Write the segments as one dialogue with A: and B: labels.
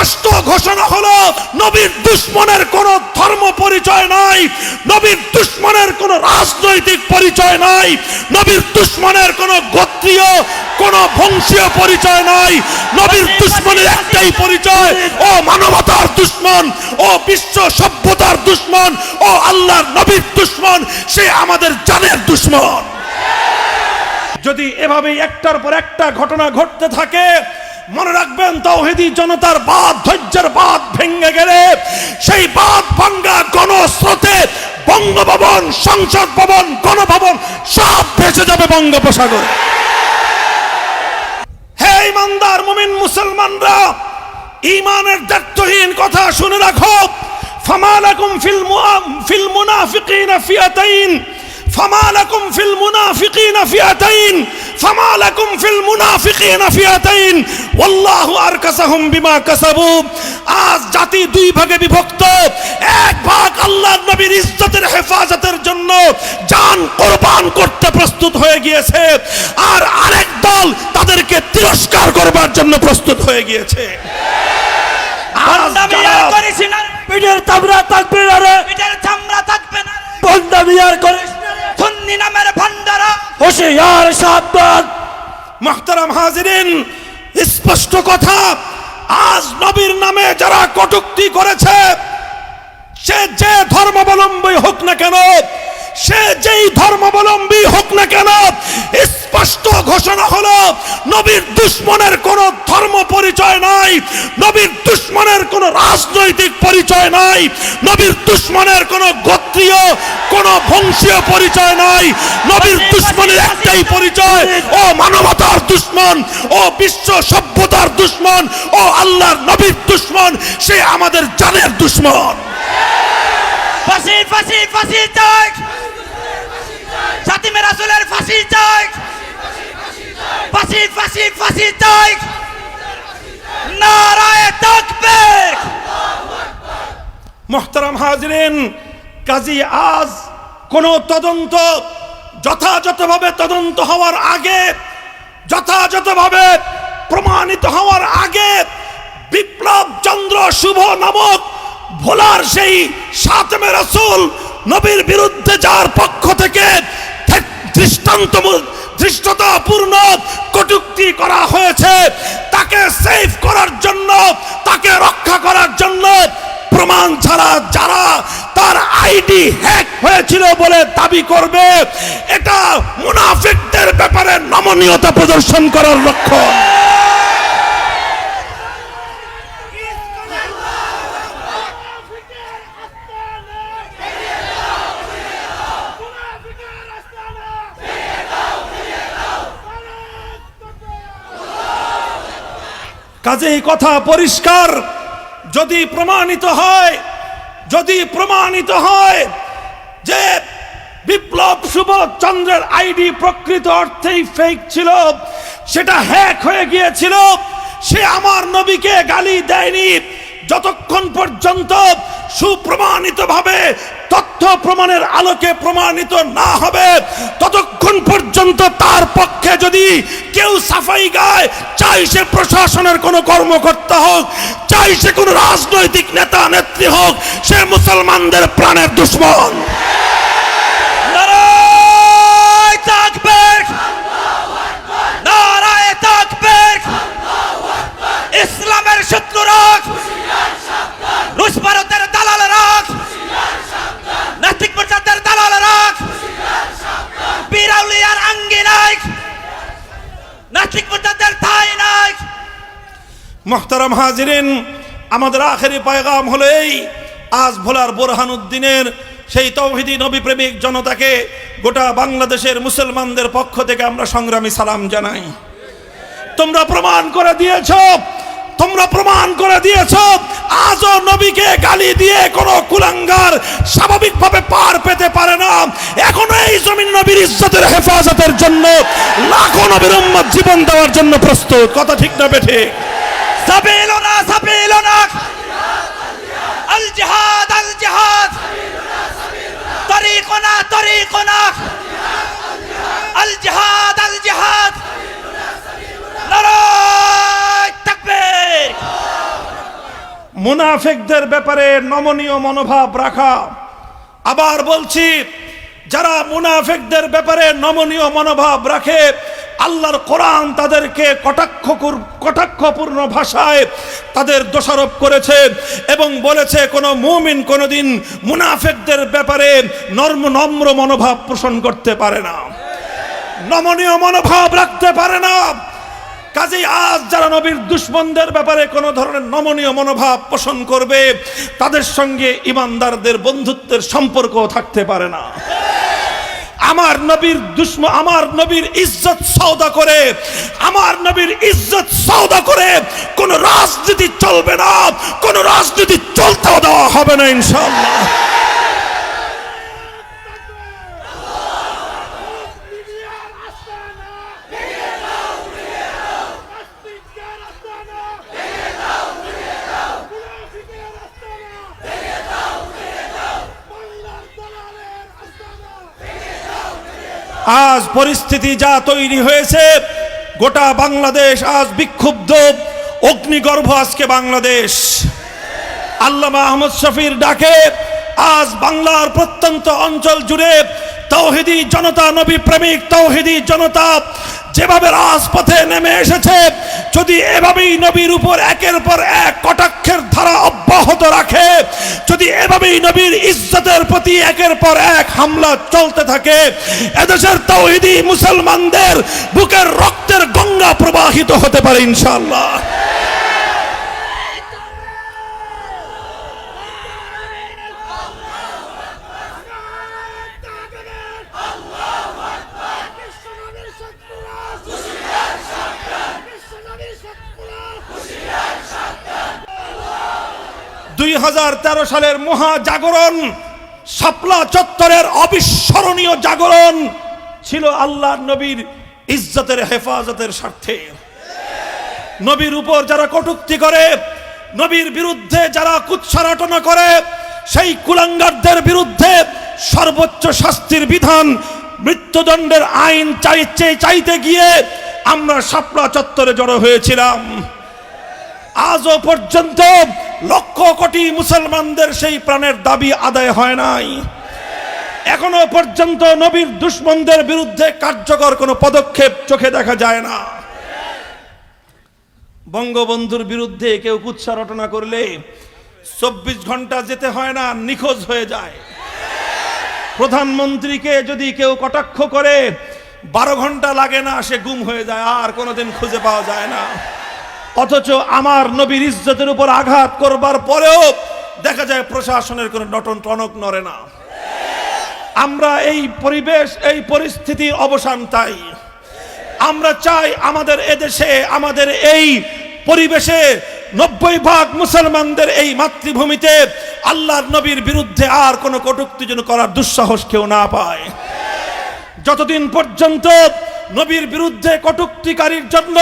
A: স্পষ্ট ঘোষণা হলো, নবীর দুশ্মনের কোনো ধর্ম পরিচয় নাই, নবীর দুশ্মনের কোনো রাজনৈতিক পরিচয় নাই, নবীর দুশ্মনের কোনো গোত্রীয়, কোনো বংশীয় পরিচয় নাই, নবীর দুশ্মনের একটাই পরিচয়, ও মানবতার দুশ্মন, ও বিশ্ব সভ্যতার দুশ্মন, ও আল্লাহর নবীর দুশ্মন, সে আমাদের জানের দুশ্মন। যদি এভাবে একটার পর একটা ঘটনা ঘটতে থাকে মনে রাখবেন, তৌহিদি জনতার বাদ, ধৈর্যের বাদ ভেঙে গেলে সেই বাদ ভাঙ্গা গণস্রোতে বঙ্গভবন, সংসদ ভবন, গণভবন সব ভেসে যাবে বঙ্গোপসাগর। হে ইমানদার মুমিন মুসলমানরা ইমানের দায়িত্বহীন কথা শুনে রাখো। ফামালাকুম ফিল ফিল মুনাফিকিনা ফিয়াতাইন। ফামালাকুম ফিল মুনাফিকিনা ফিয়াতাইন। ফিল মুনাফিকিনা ফিয়াতাইন ওয়াল্লাহু আরকাসাহুম বিমা কাসাবু। আজ জাতি দুই ভাগে বিভক্ত। এক ভাগ আল্লাহর নবীর ইজ্জতের হেফাজতের জন্য জান কোরবান করতে প্রস্তুত হয়ে গিয়েছে আর আরেক দল তাদেরকে তিরস্কার করবার জন্য প্রস্তুত হয়ে গিয়েছে।
B: পিঠের চামড়া থাকবে না রে।
C: পিঠের চামড়া থাকবে না।
B: বন্দামি আর করিস
C: সুন্নি নামের ভান্ডারা
B: হুঁশিয়ার সাবধান
A: মোহতারাম হাজিরিন, স্পষ্ট কথা, আজ নবীর নামে যারা কটুক্তি করেছে, সে যে ধর্মাবলম্বী হোক না কেন, সে যেই ধর্মাবলম্বী হোক না কেন, স্পষ্ট ঘোষণা হলো, নবীর দুশ্মনের কোনো ধর্ম পরিচয় নাই, নবীর দুশ্মনের কোনো রাজনৈতিক পরিচয় নাই, নবীর দুশ্মনের কোনো গোত্রীয়, কোনো বংশীয় পরিচয় নাই, নবীর একটাই পরিচয়। ও মানবতার দুশ্মন ও বিশ্ব সভ্যতার দুশ্মন ও আল্লাহর নবীর দুশ্মন সে আমাদের জানের দুশ্মন।
C: ফাঁসি ফাঁসি ফাঁসি চাই সাতিমে রাসুলের ফাঁসি চাই ফাঁসি ফাঁসি ফাঁসি চাই নারায়
A: মোহতারাম হাজরিন কাজী আজ কোন তদন্ত যথাযথভাবে তদন্ত হওয়ার আগে, যথাযথভাবে প্রমাণিত হওয়ার আগে বিপ্লব চন্দ্র শুভ নামক ভোলার সেই সাতমে রসুল নবীর বিরুদ্ধে যার পক্ষ থেকে দৃষ্টান্ত দৃষ্টতাপূর্ণ কটুক্তি করা হয়েছে, তাকে সেভ করার জন্য, তাকে রক্ষা করার জন্য প্রমাণ ছাড়া যারা তার আইডি হ্যাক হয়েছিল বলে দাবি করবে, এটা মুনাফিকদের ব্যাপারে নমনীয়তা প্রদর্শন করার লক্ষণ কাজেই কথা পরিষ্কার। যদি প্রমাণিত হয়, যদি প্রমাণিত হয় যে বিপ্লব সুবোধ চন্দ্রের আইডি প্রকৃত অর্থেই ফেক ছিল, সেটা হ্যাক হয়ে গিয়েছিল, সে আমার নবীকে গালি দেয়নি, যতক্ষণ পর্যন্ত সুপ্রমাণিতভাবে তথ্য প্রমাণের আলোকে প্রমাণিত না হবে, ততক্ষণ পর্যন্ত তার পক্ষে যদি কেউ সাফাই গায়, চাই সে প্রশাসনের কোনো কর্মকর্তা হোক, চাই সে কোনো রাজনৈতিক নেতা, নেত্রী হোক, সে মুসলমানদের প্রাণের দুশ্মন। মোহতারাম হাজিরিন, আমাদের আখেরি পায়গাম হলো এই, আজ ভোলার বোরহানুদ্দিনের সেই তৌহিদি নবী প্রেমিক জনতাকে গোটা বাংলাদেশের মুসলমানদের পক্ষ থেকে আমরা সংগ্রামী সালাম জানাই। তোমরা প্রমাণ করে দিয়েছ, তোমরা প্রমাণ করে দিয়েছ, আজও নবীকে গালি দিয়ে কোনো কুলাঙ্গার স্বাভাবিকভাবে পার পেতে পারে না। এখনও এই জমিন নবীর ইজ্জতের হেফাজতের জন্য লাখো নবীর জীবন দেওয়ার জন্য প্রস্তুত। কথা ঠিক না বেঠে
C: সাবিলুনা সাবিলুনা আল আল জিহাদ তরিকুনা তরিকুনা আল জিহাদ আল জিহাদ
A: মুনাফেকদের ব্যাপারে নমনীয় মনোভাব রাখা। আবার বলছি যারা মুনাফেকদের ব্যাপারে নমনীয় মনোভাব রাখে আল্লাহর কোরআন তাদেরকে কটাক্ষ কটাক্ষপূর্ণ ভাষায় তাদের দোষারোপ করেছে এবং বলেছে, কোনো মুমিন কোনোদিন মুনাফেকদের ব্যাপারে নর্ম নম্র মনোভাব পোষণ করতে পারে না। নমনীয় মনোভাব রাখতে পারে না। কাজেই আজ যারা নবীর দুশ্মনদের ব্যাপারে কোনো ধরনের নমনীয় মনোভাব পোষণ করবে, তাদের সঙ্গে ইমানদারদের বন্ধুত্বের সম্পর্ক থাকতে পারে না। আমার নবীর দুশ্ম, আমার নবীর ইজ্জত সৌদা করে, আমার নবীর ইজ্জত সৌদা করে, কোন রাজনীতি চলবে না, কোন রাজনীতি চলতেও দেওয়া হবে না ইনশাআল্লাহ। আজ পরিস্থিতি যা তৈরি হয়েছে, গোটা বাংলাদেশ আজ বিক্ষুব্ধ। অগ্নিগর্ভ আজকে বাংলাদেশ। আল্লামা আহমদ শফির ডাকে, আজ বাংলার প্রত্যন্ত অঞ্চল জুড়ে তৌহিদি জনতা, নবী প্রেমিক তৌহিদি জনতা যেভাবে রাজপথে নেমে এসেছে, যদি এভাবেই নবীর উপর একের পর এক কটাক্ষের ধারা অব্যাহত রাখে, যদি এভাবেই নবীর ইজ্জতের প্রতি একের পর এক হামলা চলতে থাকে, এদেশের তৌহিদি মুসলমানদের বুকের রক্তের গঙ্গা প্রবাহিত হতে পারে ইনশাআল্লাহ। দুই হাজার তেরো সালের মহা জাগরণ শাপলা চত্বরের অবিস্মরণীয় জাগরণ ছিল আল্লাহ নবীর ইজ্জতের হেফাজতের স্বার্থে। নবীর উপর যারা কটুক্তি করে, নবীর বিরুদ্ধে যারা কুৎসা রটনা করে, সেই কুলাঙ্গারদের বিরুদ্ধে সর্বোচ্চ শাস্তির বিধান মৃত্যুদণ্ডের আইন চাইতে চাইতে গিয়ে আমরা শাপলা চত্বরে জড়ো হয়েছিলাম। আজও পর্যন্ত লক্ষ কোটি মুসলমানদের সেই প্রাণের দাবি আদায় হয় নাই। এখনও পর্যন্ত নবীর দুশ্মনদের বিরুদ্ধে কার্যকর কোনো পদক্ষেপ চোখে দেখা যায় না। বঙ্গবন্ধুর বিরুদ্ধে কেউ কুৎসা রটনা করলে চব্বিশ ঘণ্টা যেতে হয় না, নিখোঁজ হয়ে যায়। প্রধানমন্ত্রীকে যদি কেউ কটাক্ষ করে, বারো ঘণ্টা লাগে না, সে গুম হয়ে যায়, আর কোনোদিন খুঁজে পাওয়া যায় না। অথচ আমার নবীর ইজ্জতের উপর আঘাত করবার পরেও দেখা যায় প্রশাসনের কোনো নটন টনক নড়ে না। আমরা এই পরিবেশ, এই পরিস্থিতির অবসান চাই। আমরা চাই আমাদের এদেশে, আমাদের এই পরিবেশে নব্বই ভাগ মুসলমানদের এই মাতৃভূমিতে আল্লাহর নবীর বিরুদ্ধে আর কোনো কটুক্তি যেন করার দুঃসাহস কেউ না পায়। যতদিন পর্যন্ত নবীর বিরুদ্ধে কটুক্তিকারীর জন্য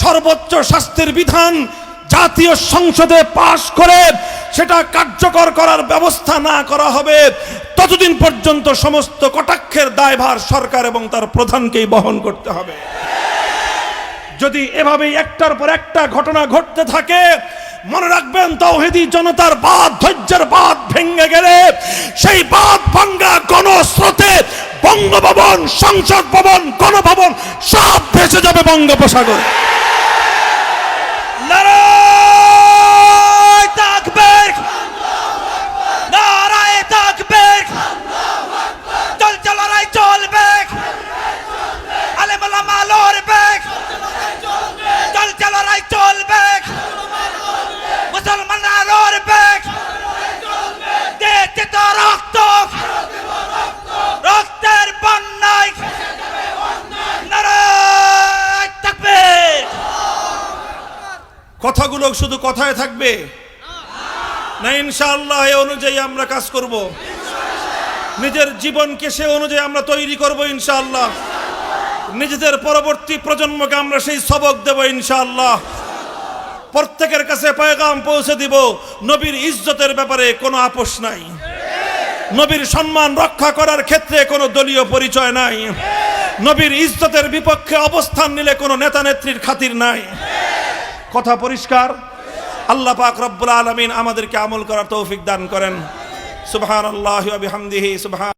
A: সর্বোচ্চ শাস্তির বিধান জাতীয় সংসদে পাশ করে সেটা কার্যকর করার ব্যবস্থা না করা হবে। ততদিন পর্যন্ত সমস্ত কটাক্ষের দায়ভার সরকার এবং তার প্রধানকেই বহন করতে হবে। যদি এভাবেই একটার পর একটা ঘটনা ঘটতে থাকে, মনে রাখবেন তৌহিদি জনতার বাদ ধৈর্যের বাদ ভেঙে গেলে সেই বাদ ভাঙ্গা বঙ্গোপসাগরে। কথাগুলো শুধু কথায় থাকবে? না, ইনশাআল্লাহ, এ অনুযায়ী আমরা কাজ করব। নিজের জীবনকে সে অনুযায়ী আমরা তৈরি করব, ইনশাআল্লাহ। নিজেদের পরবর্তী প্রজন্মকে আমরা সেই সবক দেব, ইনশাআল্লাহ। প্রত্যেকের কাছে পয়গাম পৌঁছে দিব, নবীর ইজ্জতের ব্যাপারে কোনো আপোষ নাই। নবীর সম্মান রক্ষা করার ক্ষেত্রে কোনো দলীয় পরিচয় নাই। নবীর ইজ্জতের বিপক্ষে অবস্থান নিলে কোনো নেতা নেত্রীর খাতির নাই। কথা পরিষ্কার? আল্লাহ পাক রব্বুল আলমিন আমাদেরকে আমল করার তৌফিক দান করেন। সুবহান আল্লাহ বিহামদিহি, সুবহান